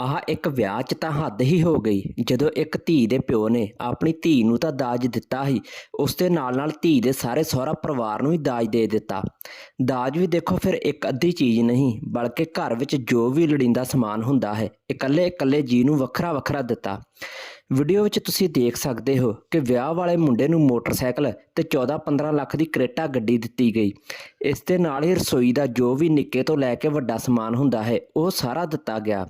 ਆਹ ਇੱਕ ਵਿਆਹ 'ਚ ਤਾਂ ਹੱਦ ਹੀ ਹੋ ਗਈ। ਜਦੋਂ ਇੱਕ ਧੀ ਦੇ ਪਿਓ ਨੇ ਆਪਣੀ ਧੀ ਨੂੰ ਤਾਂ ਦਾਜ ਦਿੱਤਾ ਹੀ ਉਸ ਦੇ ਨਾਲ ਨਾਲ ਧੀ ਦੇ ਸਾਰੇ ਸਹੁਰਾ ਪਰਿਵਾਰ ਨੂੰ ਵੀ ਦਾਜ ਦੇ ਦਿੱਤਾ। ਦਾਜ ਵੀ ਦੇਖੋ ਫਿਰ ਇੱਕ ਅੱਧੀ ਚੀਜ਼ ਨਹੀਂ, ਬਲਕਿ ਘਰ ਵਿੱਚ ਜੋ ਵੀ ਲੋੜੀਂਦਾ ਸਮਾਨ ਹੁੰਦਾ ਹੈ, ਇਕੱਲੇ ਇਕੱਲੇ ਜੀ ਨੂੰ ਵੱਖਰਾ ਵੱਖਰਾ ਦਿੱਤਾ। ਵੀਡੀਓ ਵਿੱਚ ਤੁਸੀਂ ਦੇਖ ਸਕਦੇ ਹੋ ਕਿ ਵਿਆਹ ਵਾਲੇ ਮੁੰਡੇ ਨੂੰ ਮੋਟਰਸਾਈਕਲ ਤੇ 14-15 ਲੱਖ ਦੀ ਕਰੇਟਾ ਗੱਡੀ ਦਿੱਤੀ ਗਈ। ਇਸ ਦੇ ਨਾਲ ਹੀ ਰਸੋਈ ਦਾ ਜੋ ਵੀ ਨਿੱਕੇ ਤੋਂ ਲੈ ਕੇ ਵੱਡਾ ਸਮਾਨ ਹੁੰਦਾ ਹੈ, ਉਹ ਸਾਰਾ ਦਿੱਤਾ ਗਿਆ।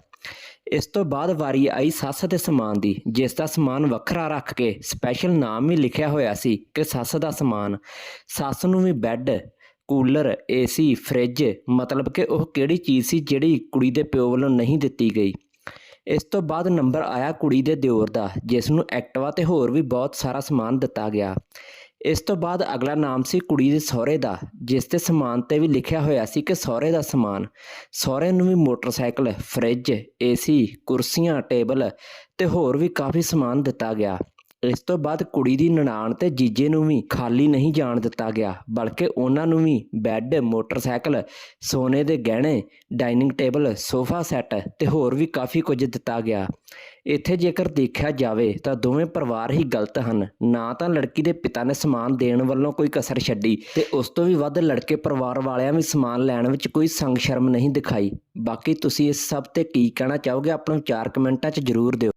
ਇਸ ਤੋਂ ਬਾਅਦ ਵਾਰੀ ਆਈ ਸੱਸ ਦੇ ਸਮਾਨ ਦੀ, ਜਿਸ ਦਾ ਸਮਾਨ ਵੱਖਰਾ ਰੱਖ ਕੇ ਸਪੈਸ਼ਲ ਨਾਮ ਵੀ ਲਿਖਿਆ ਹੋਇਆ ਸੀ ਕਿ ਸੱਸ ਦਾ ਸਮਾਨ। ਸੱਸ ਨੂੰ ਵੀ ਬੈੱਡ ਕੂਲਰ ਏਸੀ ਫ੍ਰਿਜ ਮਤਲਬ ਕਿ ਉਹ ਕਿਹੜੀ ਚੀਜ਼ ਸੀ ਜਿਹੜੀ ਕੁੜੀ ਦੇ ਪਿਓ ਵੱਲੋਂ ਨਹੀਂ ਦਿੱਤੀ ਗਈ। ਇਸ ਤੋਂ ਬਾਅਦ ਨੰਬਰ ਆਇਆ ਕੁੜੀ ਦੇ ਦਿਓਰ ਦਾ, ਜਿਸ ਨੂੰ ਐਕਟਿਵਾ ਤੇ ਹੋਰ ਵੀ ਬਹੁਤ ਸਾਰਾ ਸਮਾਨ ਦਿੱਤਾ ਗਿਆ। ਇਸ ਤੋਂ ਬਾਅਦ ਅਗਲਾ ਨਾਮ ਸੀ ਕੁੜੀ ਦੇ ਸਹੁਰੇ ਦਾ, ਜਿਸ ਤੇ ਸਮਾਨ ਤੇ ਵੀ ਲਿਖਿਆ ਹੋਇਆ ਸੀ ਕਿ ਸਹੁਰੇ ਦਾ ਸਮਾਨ। ਸਹੁਰੇ ਨੂੰ ਵੀ ਮੋਟਰਸਾਈਕਲ, ਫ੍ਰਿਜ, ਏਸੀ, ਕੁਰਸੀਆਂ, ਟੇਬਲ ਤੇ ਹੋਰ ਵੀ ਕਾਫੀ ਸਮਾਨ ਦਿੱਤਾ ਗਿਆ। ਇਸ ਤੋਂ ਬਾਅਦ ਕੁੜੀ ਦੀ ਨਨਾਣ ਤੇ ਜੀਜੇ ਨੂੰ ਵੀ ਖਾਲੀ ਨਹੀਂ ਜਾਣ ਦਿੱਤਾ ਗਿਆ, ਬਲਕਿ ਉਹਨਾਂ ਨੂੰ ਵੀ ਬੈੱਡ, ਮੋਟਰਸਾਈਕਲ, ਸੋਨੇ ਦੇ ਗਹਿਣੇ, ਡਾਈਨਿੰਗ ਟੇਬਲ, ਸੋਫਾ ਸੈੱਟ ਤੇ ਹੋਰ ਵੀ ਕਾਫੀ ਕੁਝ ਦਿੱਤਾ ਗਿਆ। ਇੱਥੇ ਜੇਕਰ ਦੇਖਿਆ ਜਾਵੇ ਤਾਂ ਦੋਵੇਂ ਪਰਿਵਾਰ ਹੀ ਗਲਤ ਹਨ। ਨਾ ਤਾਂ ਲੜਕੀ ਦੇ ਪਿਤਾ ਨੇ ਸਮਾਨ ਦੇਣ ਵੱਲੋਂ ਕੋਈ ਕਸਰ ਛੱਡੀ ਤੇ ਉਸ ਤੋਂ ਵੀ ਵੱਧ ਲੜਕੇ ਪਰਿਵਾਰ ਵਾਲਿਆਂ ਵੀ ਸਮਾਨ ਲੈਣ ਵਿੱਚ ਕੋਈ ਸੰਗ ਸ਼ਰਮ ਨਹੀਂ ਦਿਖਾਈ। ਬਾਕੀ ਤੁਸੀਂ ਇਸ ਸਭ ਤੇ ਕੀ ਕਹਿਣਾ ਚਾਹੋਗੇ, ਆਪਣਾ ਵਿਚਾਰ ਕਮੈਂਟਾਂ 'ਚ ਜ਼ਰੂਰ ਦਿਓ।